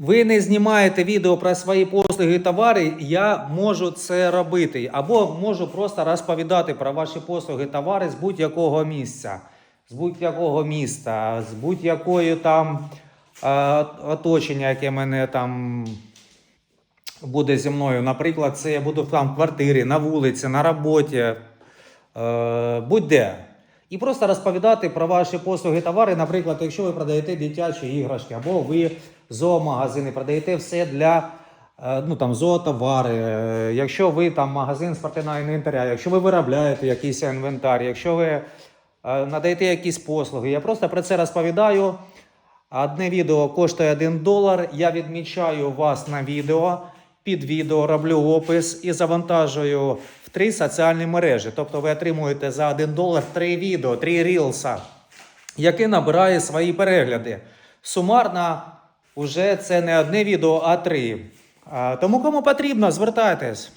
ви не знімаєте відео про свої послуги і товари, я можу це робити. Або можу просто розповідати про ваші послуги і товари з будь-якого місця, з будь-якого міста, з будь-якої там е, оточення, яке мене там буде зі мною. Наприклад, це я буду там в квартирі, на вулиці, на роботі, е, будь-де. І просто розповідати про ваші послуги товари. Наприклад, якщо ви продаєте дитячі іграшки, або ви зоомагазини, продаєте все для е, ну, там, зоотовари, е, якщо ви там магазин спортивного інвентаря, якщо ви виробляєте якийсь інвентар, якщо ви е, надаєте якісь послуги, я просто про це розповідаю. Одне відео коштує 1 долар. Я відмічаю вас на відео. Під відео роблю опис і завантажую в три соціальні мережі. Тобто ви отримуєте за 1 долар три відео, три рілса, яке набирає свої перегляди. Сумарно вже це не одне відео, а три. Тому кому потрібно, звертайтесь.